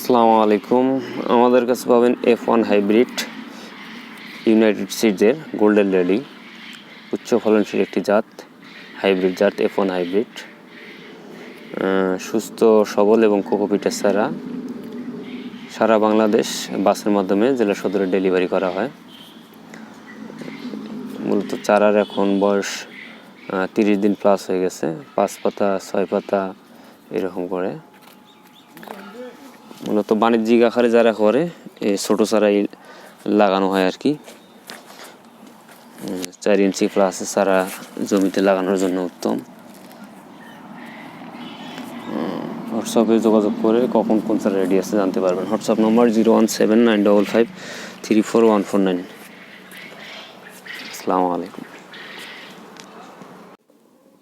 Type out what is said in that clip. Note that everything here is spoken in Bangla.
আসসালামু আলাইকুম। আমাদের কাছে পাবেন এফ ওয়ান হাইব্রিড ইউনাইটেড সিডসের গোল্ডেন লেডি উচ্চ ফলনশীল একটি জাত হাইব্রিড জাত এফ ওয়ান হাইব্রিড সুস্থ, সবল এবং কোকোপিটের চারা সারা বাংলাদেশ বাসের মাধ্যমে জেলা সদরে ডেলিভারি করা হয়। মূলত চারার এখন বয়স তিরিশ দিন প্লাস হয়ে গেছে। পাঁচ পাতা, ছয় পাতা, এরকম করে। মূলত বাণিজ্যিক আকারে যারা করে, এই ছোটো চারাই লাগানো হয় আর কি। চার ইঞ্চি প্লাস চারা জমিতে লাগানোর জন্য উত্তম। হোয়াটসঅ্যাপে যোগাযোগ করে কখন কোন চারা রেডি আছে জানতে পারবেন। WhatsApp number zero one seven nine double five three four one four nine আসসালামু আলাইকুম।